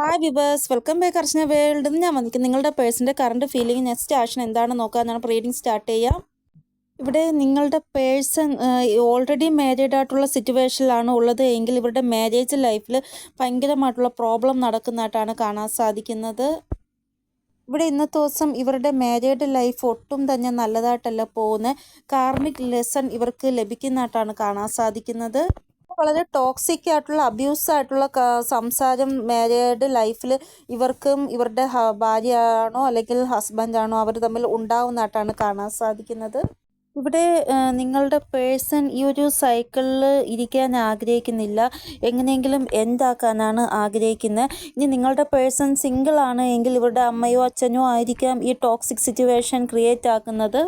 Hi viewers welcome back Archana world എന്ന് ഞാൻ വന്നിരിക്കും നിങ്ങളുടെ പേഴ്സിന്റെ കറണ്ട് ഫീലിംഗ് നെക്സ്റ്റ് ആക്ഷൻ എന്താണെന്ന് എന്നാണ് റീഡിങ് സ്റ്റാർട്ട് ചെയ്യാം. ഇവിടെ നിങ്ങളുടെ പേഴ്സൺ ഓൾറെഡി മാരീഡ് ആയിട്ടുള്ള സിറ്റുവേഷനിലാണ് ഉള്ളത് എങ്കിൽ ഇവരുടെ മാരേജ് ലൈഫിൽ ഭയങ്കരമായിട്ടുള്ള പ്രോബ്ലം നടക്കുന്നതായിട്ടാണ് കാണാൻ സാധിക്കുന്നത്. ഇവിടെ ഇന്നത്തെ ദിവസം ഇവരുടെ മാരീഡ് ലൈഫ് ഒട്ടും തന്നെ നല്ലതായിട്ടല്ല പോകുന്നത്. കാർമിക് ലെസൺ ഇവർക്ക് ലഭിക്കുന്നതായിട്ടാണ് കാണാൻ സാധിക്കുന്നത്. വളരെ ടോക്സിക് ആയിട്ടുള്ള അബ്യൂസ് ആയിട്ടുള്ള സംസാരം മാരീഡ് ലൈഫിൽ ഇവർക്കും ഇവരുടെ ഭാര്യയാണോ അല്ലെങ്കിൽ ഹസ്ബൻഡ് ആണോ അവർ തമ്മിൽ ഉണ്ടാവുന്നതായിട്ടാണ് കാണാൻ സാധിക്കുന്നത്. ഇവിടെ നിങ്ങളുടെ പേഴ്സൺ ഈ ഒരു സൈക്കിളിൽ ഇരിക്കാൻ ആഗ്രഹിക്കുന്നില്ല. എങ്ങനെയെങ്കിലും എന്താക്കാനാണ് ആഗ്രഹിക്കുന്നത് ഇനി നിങ്ങളുടെ പേഴ്സൺ സിംഗിൾ ആണ് എങ്കിൽ ഇവരുടെ അമ്മയോ അച്ഛനോ ആയിരിക്കാം ഈ ടോക്സിക് സിറ്റുവേഷൻ ക്രിയേറ്റ് ആക്കുന്നത്.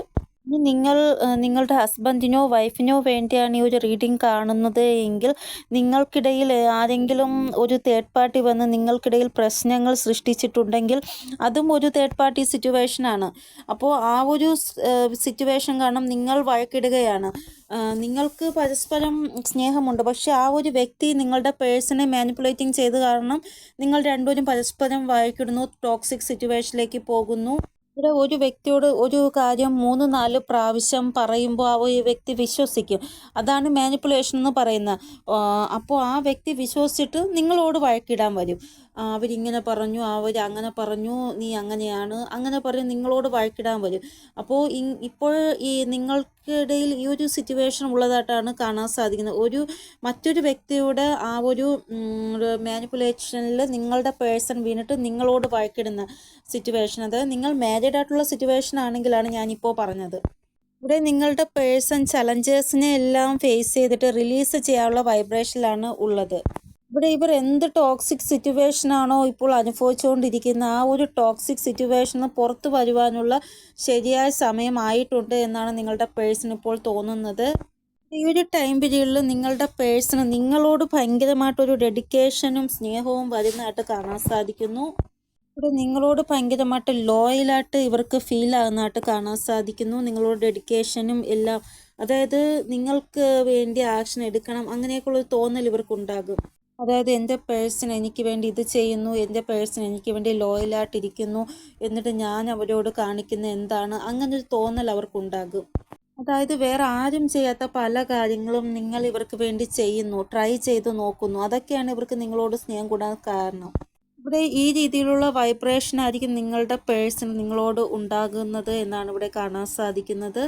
നിങ്ങൾ നിങ്ങളുടെ ഹസ്ബൻഡിനോ വൈഫിനോ വേണ്ടിയാണ് ഈ ഒരു റീഡിംഗ് കാണുന്നത് എങ്കിൽ നിങ്ങൾക്കിടയിൽ ആരെങ്കിലും ഒരു തേർഡ് പാർട്ടി വന്ന് നിങ്ങൾക്കിടയിൽ പ്രശ്നങ്ങൾ സൃഷ്ടിച്ചിട്ടുണ്ടെങ്കിൽ അതും ഒരു തേർഡ് പാർട്ടി സിറ്റുവേഷനാണ് അപ്പോൾ ആ ഒരു സിറ്റുവേഷൻ കാരണം നിങ്ങൾ വഴക്കിടുകയാണ്. നിങ്ങൾക്ക് പരസ്പരം സ്നേഹമുണ്ട്. പക്ഷേ ആ ഒരു വ്യക്തി നിങ്ങളുടെ പേഴ്സണെ മാനിപ്പുലേറ്റിംഗ് ചെയ്ത് കാരണം നിങ്ങൾ രണ്ടുപേരും പരസ്പരം വഴക്കിടുന്നു ടോക്സിക് സിറ്റുവേഷനിലേക്ക് പോകുന്നു. ഇവിടെ ഒരു വ്യക്തിയോട് ഒരു കാര്യം മൂന്ന് നാല് പ്രാവശ്യം പറയുമ്പോൾ ആ ഒരു വ്യക്തി വിശ്വസിക്കും. അതാണ് മാനിപ്പുലേഷൻ എന്ന് പറയുന്നത്. അപ്പോൾ ആ വ്യക്തി വിശ്വസിച്ചിട്ട് നിങ്ങളോട് വഴക്കിടാൻ വരും. അവരിങ്ങനെ പറഞ്ഞു അവർ അങ്ങനെ പറഞ്ഞു നീ അങ്ങനെയാണ്. അങ്ങനെ പറഞ്ഞ് നിങ്ങളോട് വഴക്കിടാൻ വരും. അപ്പോൾ ഇപ്പോൾ ഈ നിങ്ങൾക്കിടയിൽ ഈ ഒരു സിറ്റുവേഷൻ ഉള്ളതായിട്ടാണ് കാണാൻ സാധിക്കുന്നത്. ഒരു മറ്റൊരു വ്യക്തിയുടെ ആ ഒരു മാനിപ്പുലേഷനിൽ നിങ്ങളുടെ പേഴ്സൺ വീണിട്ട് നിങ്ങളോട് വഴക്കിടുന്ന സിറ്റുവേഷൻ അതായത് നിങ്ങൾ മാരീഡ് ആയിട്ടുള്ള സിറ്റുവേഷൻ ആണെങ്കിലാണ് ഞാനിപ്പോൾ പറഞ്ഞത്. ഇവിടെ നിങ്ങളുടെ പേഴ്സൺ ചലഞ്ചേഴ്സിനെ എല്ലാം ഫേസ് ചെയ്തിട്ട് റിലീസ് ചെയ്യാനുള്ള വൈബ്രേഷനിലാണ് ഉള്ളത്. ഇവിടെ ഇവർ എന്ത് ടോക്സിക് സിറ്റുവേഷൻ ആണോ ഇപ്പോൾ അനുഭവിച്ചുകൊണ്ടിരിക്കുന്ന ആ ഒരു ടോക്സിക് സിറ്റുവേഷന് പുറത്തു വരുവാനുള്ള ശരിയായ സമയമായിട്ടുണ്ട് എന്നാണ് നിങ്ങളുടെ പേഴ്സൺ ഇപ്പോൾ തോന്നുന്നത്. ഈ ഒരു ടൈം പീരീഡിൽ നിങ്ങളുടെ പേഴ്സണ് നിങ്ങളോട് ഭയങ്കരമായിട്ടൊരു ഡെഡിക്കേഷനും സ്നേഹവും വരുന്നതായിട്ട് കാണാൻ സാധിക്കുന്നു. ഇവിടെ നിങ്ങളോട് ഭയങ്കരമായിട്ട് ലോയലായിട്ട് ഇവർക്ക് ഫീൽ ആകുന്നതായിട്ട് കാണാൻ സാധിക്കുന്നു. നിങ്ങളോട് ഡെഡിക്കേഷനും എല്ലാം. അതായത് നിങ്ങൾക്ക് വേണ്ടി ആക്ഷൻ എടുക്കണം. അങ്ങനെയൊക്കെയുള്ളൊരു തോന്നൽ ഇവർക്കുണ്ടാകും. അതായത് എന്റെ പേഴ്സൺ എനിക്ക് വേണ്ടി ഇത് ചെയ്യുന്നു എന്റെ പേഴ്സൺ എനിക്ക് വേണ്ടി ലോയലായിട്ടിരിക്കുന്നു എന്നിട്ട് ഞാൻ അവരോട് കാണിക്കുന്ന എന്താണ്? അങ്ങനെ ഒരു തോന്നൽ അവർക്കുണ്ടാകും. അതായത് വേറെ ആരും ചെയ്യാത്ത പല കാര്യങ്ങളും നിങ്ങൾ ഇവർക്ക് വേണ്ടി ചെയ്യുന്നു ട്രൈ ചെയ്ത് നോക്കുന്നു. അതൊക്കെയാണ് ഇവർക്ക് നിങ്ങളോട് സ്നേഹം കൂടാൻ കാരണം. ഇവിടെ ഈ രീതിയിലുള്ള വൈബ്രേഷൻ ആയിരിക്കും നിങ്ങളുടെ പേഴ്സൺ നിങ്ങളോട് ഉണ്ടാകുന്നത് എന്നാണ് ഇവിടെ കാണാൻ സാധിക്കുന്നത്.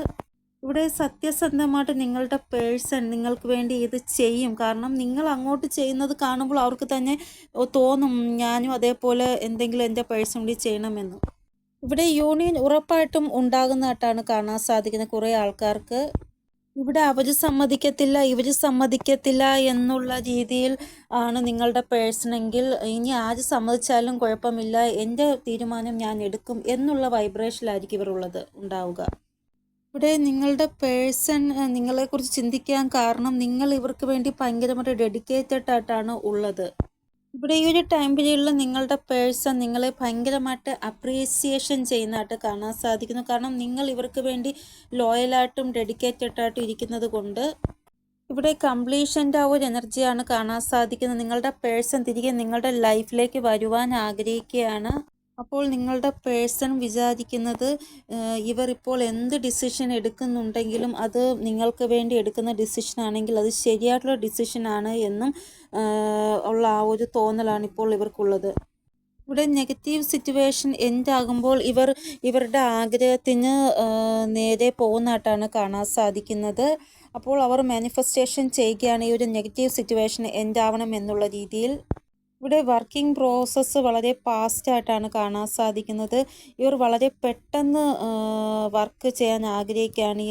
ഇവിടെ സത്യസന്ധമായിട്ട് നിങ്ങളുടെ പേഴ്സൺ നിങ്ങൾക്ക് വേണ്ടി ഇത് ചെയ്യും. കാരണം നിങ്ങൾ അങ്ങോട്ട് ചെയ്യുന്നത് കാണുമ്പോൾ അവർക്ക് തന്നെ തോന്നും ഞാനും അതേപോലെ എന്തെങ്കിലും എന്റെ പേഴ്സൺ കൂടി ചെയ്യണമെന്ന്. ഇവിടെ യൂണിയൻ ഉറപ്പായിട്ടും ഉണ്ടാകുന്നതായിട്ടാണ് കാണാൻ സാധിക്കുന്നത് കുറേ ആൾക്കാർക്ക്. ഇവിടെ അവർ സമ്മതിക്കത്തില്ല ഇവർ സമ്മതിക്കത്തില്ല എന്നുള്ള രീതിയിൽ ആണ് നിങ്ങളുടെ പേഴ്സണെങ്കിൽ ഇനി ആര് സമ്മതിച്ചാലും കുഴപ്പമില്ല എന്റെ തീരുമാനം ഞാൻ എടുക്കും എന്നുള്ള വൈബ്രേഷനിലായിരിക്കും ഇവർ ഉള്ളത് ഉണ്ടാവുക. ഇവിടെ നിങ്ങളുടെ പേഴ്സൺ നിങ്ങളെക്കുറിച്ച് ചിന്തിക്കാൻ കാരണം നിങ്ങൾ ഇവർക്ക് വേണ്ടി ഭയങ്കരമായിട്ട് ഡെഡിക്കേറ്റഡ് ആയിട്ടാണ് ഉള്ളത്. ഇവിടെ ഈ ഒരു ടൈം പീരീഡിൽ നിങ്ങളുടെ പേഴ്സൺ നിങ്ങളെ ഭയങ്കരമായിട്ട് അപ്രീസിയേഷൻ ചെയ്യുന്നതായിട്ട് കാണാൻ സാധിക്കുന്നു. കാരണം നിങ്ങൾ ഇവർക്ക് വേണ്ടി ലോയലായിട്ടും ഡെഡിക്കേറ്റഡ് ആയിട്ടും ഇരിക്കുന്നത് കൊണ്ട് ഇവിടെ കംപ്ലീഷന്റെ ആ ഒരു എനർജിയാണ് കാണാൻ സാധിക്കുന്നത്. നിങ്ങളുടെ പേഴ്സൺ തിരികെ നിങ്ങളുടെ ലൈഫിലേക്ക് വരുവാൻ ആഗ്രഹിക്കുകയാണ്. അപ്പോൾ നിങ്ങളുടെ പേഴ്സൺ വിചാരിക്കുന്നത് ഇവർ ഇപ്പോൾ എന്ത് ഡിസിഷൻ എടുക്കുന്നുണ്ടെങ്കിലും അത് നിങ്ങൾക്ക് വേണ്ടി എടുക്കുന്ന ഡിസിഷൻ ആണെങ്കിൽ അത് ശരിയായിട്ടുള്ള ആണ് എന്നും ഉള്ള ആ ഒരു തോന്നലാണ് ഇപ്പോൾ ഇവർക്കുള്ളത്. ഇവിടെ നെഗറ്റീവ് സിറ്റുവേഷൻ എൻഡ് ആകുമ്പോൾ ഇവർ ഇവരുടെ ആഗ്രഹത്തിന് നേരെ പോകുന്നതായിട്ടാണ് കാണാൻ സാധിക്കുന്നത്. അപ്പോൾ അവർ മാനിഫെസ്റ്റേഷൻ ചെയ്യുകയാണ് ഈ ഒരു നെഗറ്റീവ് സിറ്റുവേഷൻ എൻഡ് ആവണം എന്നുള്ള രീതിയിൽ. ഇവിടെ വർക്കിംഗ് പ്രോസസ്സ് വളരെ ഫാസ്റ്റ് ആയിട്ടാണ് കാണാൻ സാധിക്കുന്നത്. ഇവർ വളരെ പെട്ടെന്ന് വർക്ക് ചെയ്യാൻ ആഗ്രഹിക്കുകയാണ്.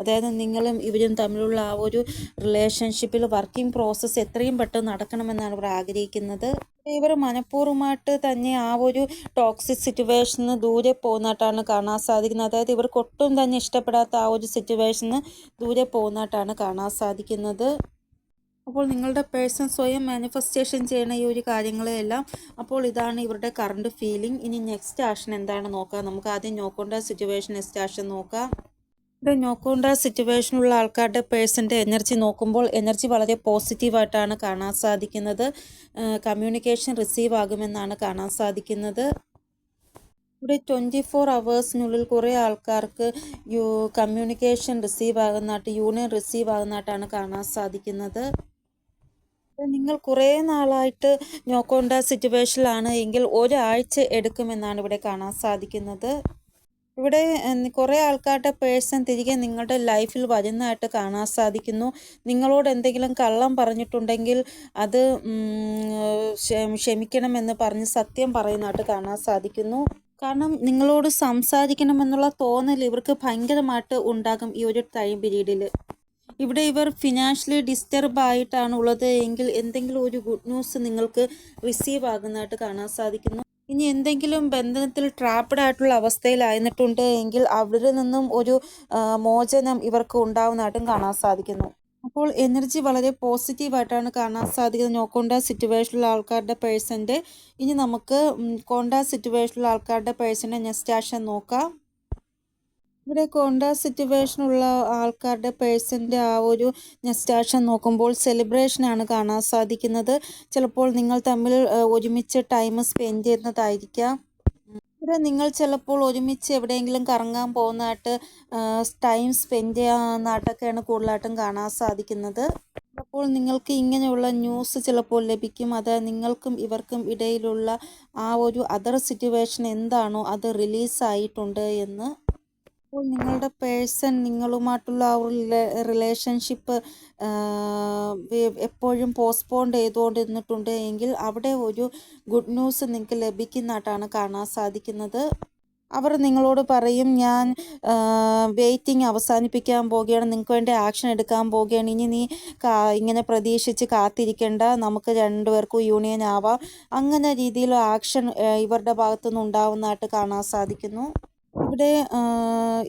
അതായത് നിങ്ങളും ഇവരും തമ്മിലുള്ള ആ ഒരു റിലേഷൻഷിപ്പിൽ വർക്കിംഗ് പ്രോസസ്സ് എത്രയും പെട്ടെന്ന് നടക്കണമെന്നാണ് ഇവർ ആഗ്രഹിക്കുന്നത്. ഇവർ മനഃപൂർവമായിട്ട് തന്നെ ആ ഒരു ടോക്സിക് സിറ്റുവേഷന് ദൂരെ പോകുന്നതായിട്ടാണ് കാണാൻ സാധിക്കുന്നത്. അതായത് ഇവർക്ക് ഒട്ടും തന്നെ ഇഷ്ടപ്പെടാത്ത ആ ഒരു സിറ്റുവേഷന് ദൂരെ പോകുന്നതായിട്ടാണ് കാണാൻ സാധിക്കുന്നത്. അപ്പോൾ നിങ്ങളുടെ പേഴ്സൺ സ്വയം മാനിഫെസ്റ്റേഷൻ ചെയ്യണ ഈ ഒരു കാര്യങ്ങളെല്ലാം അപ്പോൾ ഇതാണ് ഇവരുടെ കറണ്ട് ഫീലിംഗ്. ഇനി നെക്സ്റ്റ് ആക്ഷൻ എന്താണ് നോക്കാം നമുക്ക് ആദ്യം നോക്കേണ്ട സിറ്റുവേഷൻ നെക്സ്റ്റ് ആക്ഷൻ നോക്കാം ഇവിടെ നോക്കേണ്ട സിറ്റുവേഷനുള്ള ആൾക്കാരുടെ പേഴ്സന്റെ എനർജി നോക്കുമ്പോൾ എനർജി വളരെ പോസിറ്റീവായിട്ടാണ് കാണാൻ സാധിക്കുന്നത്. കമ്മ്യൂണിക്കേഷൻ റിസീവ് ആകുമെന്നാണ് കാണാൻ സാധിക്കുന്നത്. ഇവിടെ ട്വന്റി ഫോർ അവേഴ്സിനുള്ളിൽ കുറേ ആൾക്കാർക്ക് യു കമ്മ്യൂണിക്കേഷൻ റിസീവ് ആകുന്നതായിട്ട് യൂണിയൻ റിസീവ് ആകുന്നതായിട്ടാണ് കാണാൻ സാധിക്കുന്നത്. നിങ്ങൾ കുറേ നാളായിട്ട് നോക്കേണ്ട സിറ്റുവേഷനിലാണ് എങ്കിൽ ഒരാഴ്ച എടുക്കുമെന്നാണ് ഇവിടെ കാണാൻ സാധിക്കുന്നത്. ഇവിടെ കുറെ ആൾക്കാരുടെ പേഴ്സൺ തിരികെ നിങ്ങളുടെ ലൈഫിൽ വരുന്നതായിട്ട് കാണാൻ സാധിക്കുന്നു. നിങ്ങളോട് എന്തെങ്കിലും കള്ളം പറഞ്ഞിട്ടുണ്ടെങ്കിൽ അത് ക്ഷമിക്കണമെന്ന് പറഞ്ഞ് സത്യം പറയുന്നതായിട്ട് കാണാൻ സാധിക്കുന്നു. കാരണം നിങ്ങളോട് സംസാരിക്കണമെന്നുള്ള തോന്നൽ ഇവർക്ക് ഭയങ്കരമായിട്ട് ഉണ്ടാകും ഈ ഒരു ടൈം പീരീഡിൽ ഇവിടെ ഇവർ ഫിനാൻഷ്യലി ഡിസ്റ്റർബ് ആയിട്ടാണ് ഉള്ളത് എങ്കിൽ എന്തെങ്കിലും ഒരു ഗുഡ് ന്യൂസ് നിങ്ങൾക്ക് റിസീവ് ആകുന്നതായിട്ട് കാണാൻ സാധിക്കുന്നു. ഇനി എന്തെങ്കിലും ബന്ധനത്തിൽ ട്രാപ്പഡ് ആയിട്ടുള്ള അവസ്ഥയിലായിരുന്നിട്ടുണ്ട് എങ്കിൽ അവിടെ നിന്നും ഒരു മോചനം ഇവർക്ക് ഉണ്ടാവുന്നതായിട്ടും കാണാൻ സാധിക്കുന്നു. അപ്പോൾ എനർജി വളരെ പോസിറ്റീവായിട്ടാണ് കാണാൻ സാധിക്കുന്നത്. നോക്കൊണ്ട സിറ്റുവേഷനിലുള്ള ആൾക്കാരുടെ പേഴ്സന്റെ ഇനി നമുക്ക് കോണ്ട സിറ്റുവേഷനിലുള്ള ആൾക്കാരുടെ പേഴ്സന്റെ നെക്സ്റ്റ് ആക്ഷൻ നോക്കാം. ഇവിടെ കോണ്ടാസ് സിറ്റുവേഷൻ ഉള്ള ആൾക്കാരുടെ പേഴ്സന്റെ ആ ഒരു നെസ്റ്റാഷൻ നോക്കുമ്പോൾ സെലിബ്രേഷനാണ് കാണാൻ സാധിക്കുന്നത്. ചിലപ്പോൾ നിങ്ങൾ തമ്മിൽ ഒരുമിച്ച് ടൈം സ്പെൻഡ് ചെയ്യുന്നതായിരിക്കാം. ഇവിടെ നിങ്ങൾ ചിലപ്പോൾ ഒരുമിച്ച് എവിടെയെങ്കിലും കറങ്ങാൻ പോകുന്നതായിട്ട് ടൈം സ്പെൻഡ് ചെയ്യാനായിട്ടൊക്കെയാണ് കൂടുതലായിട്ടും കാണാൻ സാധിക്കുന്നത്. അപ്പോൾ നിങ്ങൾക്ക് ഇങ്ങനെയുള്ള ന്യൂസ് ചിലപ്പോൾ ലഭിക്കും. അത് നിങ്ങൾക്കും ഇവർക്കും ഇടയിലുള്ള ആ ഒരു അതർ സിറ്റുവേഷൻ എന്താണോ അത് റിലീസായിട്ടുണ്ട് എന്ന് അപ്പോൾ നിങ്ങളുടെ പേഴ്സൺ നിങ്ങളുമായിട്ടുള്ള ആ റിലേഷൻഷിപ്പ് എപ്പോഴും പോസ്റ്റ്പോൺ ചെയ്തുകൊണ്ടിരുന്നിട്ടുണ്ട് എങ്കിൽ അവിടെ ഒരു ഗുഡ് ന്യൂസ് നിങ്ങൾക്ക് ലഭിക്കുന്നതായിട്ടാണ് കാണാൻ സാധിക്കുന്നത്. അവർ നിങ്ങളോട് പറയും ഞാൻ വെയിറ്റിംഗ് അവസാനിപ്പിക്കാൻ പോവുകയാണ് നിങ്ങൾക്ക് വേണ്ടി ആക്ഷൻ എടുക്കാൻ പോവുകയാണ്. ഇനി നീ ഇങ്ങനെ പ്രതീക്ഷിച്ച് കാത്തിരിക്കേണ്ട നമുക്ക് രണ്ടുപേർക്കും യൂണിയൻ ആവാം. അങ്ങനെ രീതിയിൽ ആക്ഷൻ ഇവരുടെ ഭാഗത്തുനിന്ന് ഉണ്ടാവുന്നതായിട്ട് കാണാൻ സാധിക്കുന്നു. ഇവിടെ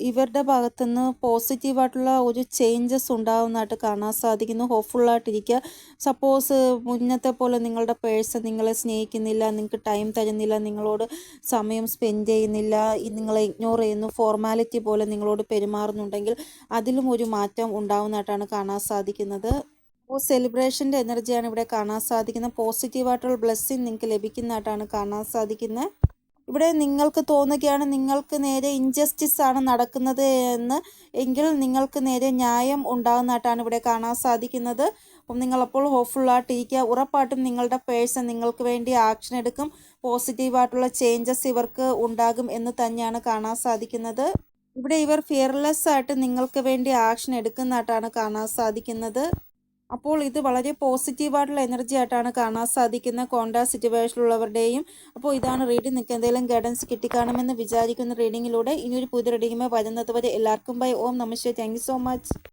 ഇവരുടെ ഭാഗത്തുനിന്ന് പോസിറ്റീവായിട്ടുള്ള ഒരു ചേഞ്ചസ് ഉണ്ടാകുന്നതായിട്ട് കാണാൻ സാധിക്കുന്നു. ഹോപ്പ്ഫുള്ളായിട്ടിരിക്കുക. സപ്പോസ് മുന്നത്തെ പോലെ നിങ്ങളുടെ പേഴ്സൺ നിങ്ങളെ സ്നേഹിക്കുന്നില്ല നിങ്ങൾക്ക് ടൈം തരുന്നില്ല നിങ്ങളോട് സമയം സ്പെൻഡ് ചെയ്യുന്നില്ല നിങ്ങളെ ഇഗ്നോർ ചെയ്യുന്നു ഫോർമാലിറ്റി പോലെ നിങ്ങളോട് പെരുമാറുന്നുണ്ടെങ്കിൽ അതിലും ഒരു മാറ്റം ഉണ്ടാകുന്നതായിട്ടാണ് കാണാൻ സാധിക്കുന്നത്. അപ്പോൾ സെലിബ്രേഷന്റെ എനർജിയാണ് ഇവിടെ കാണാൻ സാധിക്കുന്നത്. പോസിറ്റീവായിട്ടുള്ള ബ്ലെസ്സിങ് നിങ്ങൾക്ക് ലഭിക്കുന്നതായിട്ടാണ് കാണാൻ സാധിക്കുന്നത്. ഇവിടെ നിങ്ങൾക്ക് തോന്നുകയാണ് നിങ്ങൾക്ക് നേരെ ഇൻജസ്റ്റിസ് ആണ് നടക്കുന്നത് എന്ന്. എങ്കിൽ നിങ്ങൾക്ക് നേരെ ന്യായം ഉണ്ടാകുന്നതായിട്ടാണ് ഇവിടെ കാണാൻ സാധിക്കുന്നത്. അപ്പം നിങ്ങളപ്പോൾ ഹോപ്പ്ഫുള്ളായിട്ടിരിക്കുക ഉറപ്പായിട്ടും നിങ്ങളുടെ പേഴ്സൺ നിങ്ങൾക്ക് വേണ്ടി ആക്ഷൻ എടുക്കും. പോസിറ്റീവായിട്ടുള്ള ചേഞ്ചസ് ഇവർക്ക് ഉണ്ടാകും എന്ന് തന്നെയാണ് കാണാൻ സാധിക്കുന്നത്. ഇവിടെ ഇവർ ഫിയർലെസ് ആയിട്ട് നിങ്ങൾക്ക് വേണ്ടി ആക്ഷൻ എടുക്കുന്നതായിട്ടാണ് കാണാൻ സാധിക്കുന്നത്. അപ്പോൾ ഇത് വളരെ പോസിറ്റീവായിട്ടുള്ള എനർജി ആയിട്ടാണ് കാണാൻ സാധിക്കുന്ന കോണ്ട സിറ്റുവേഷനിലുള്ളവരുടെയും അപ്പോൾ ഇതാണ് റീഡിംഗ് നിങ്ങൾക്ക് എന്തെങ്കിലും ഗൈഡൻസ് കിട്ടിക്കാണുമെന്ന് വിചാരിക്കുന്ന റീഡിങ്ങിലൂടെ ഇനിയൊരു പുതിയ റീഡിങ്ങുമായി വരുന്നത് വരെ എല്ലാവർക്കും ബൈ. ഓം നമസ്തേ താങ്ക് സോ മച്ച്.